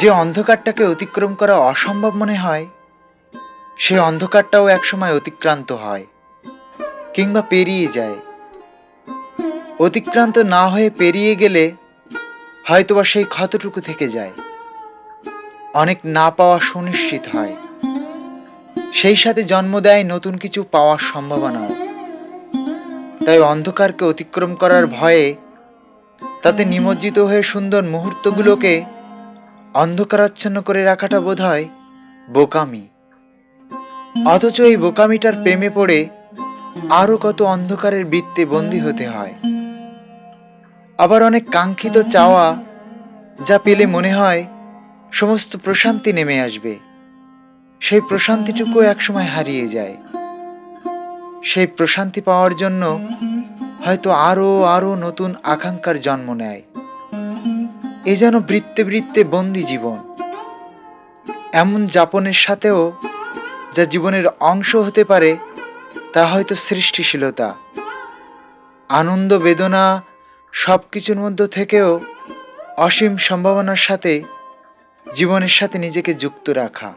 যে অন্ধকারটাকে অতিক্রম করা অসম্ভব মনে হয়, সে অন্ধকারটাও একসময় অতিক্রান্ত হয় কিংবা পেরিয়ে যায়। অতিক্রান্ত না হয়ে পেরিয়ে গেলে হয়তোবা সেই ক্ষতটুকু থেকে যায়। অনেক না পাওয়া সুনিশ্চিত হয়। সেই সাথে জন্ম দেয় নতুন কিছু পাওয়ার সম্ভাবনাও। তাই অন্ধকারকে অতিক্রম করার ভয়ে তাতে নিমজ্জিত হয়ে সুন্দর মুহূর্তগুলোকে অন্ধকারাচ্ছন্ন করে রাখাটা বোধ হয় বোকামি। অথচ এই বোকামিটার প্রেমে পড়ে আরও কত অন্ধকারের বৃত্তে বন্দী হতে হয়। আবার অনেক কাঙ্ক্ষিত চাওয়া যা পেলে মনে হয় সমস্ত প্রশান্তি নেমে আসবে। সেই প্রশান্তিটুকু একসময় হারিয়ে যায়। সেই প্রশান্তি পাওয়ার জন্য হয়তো আরও আরও নতুন আকাঙ্ক্ষার জন্ম নেয়। এ যেন বৃত্তে বৃত্তে বন্দি জীবন। এমন যাপনের সাথেও যা জীবনের অংশ হতে পারে, তা হয়তো সৃষ্টিশীলতা। আনন্দ বেদনা সব কিছুর মধ্য থেকেও অসীম সম্ভাবনার সাথে জীবনের সাথে নিজেকে যুক্ত রাখা।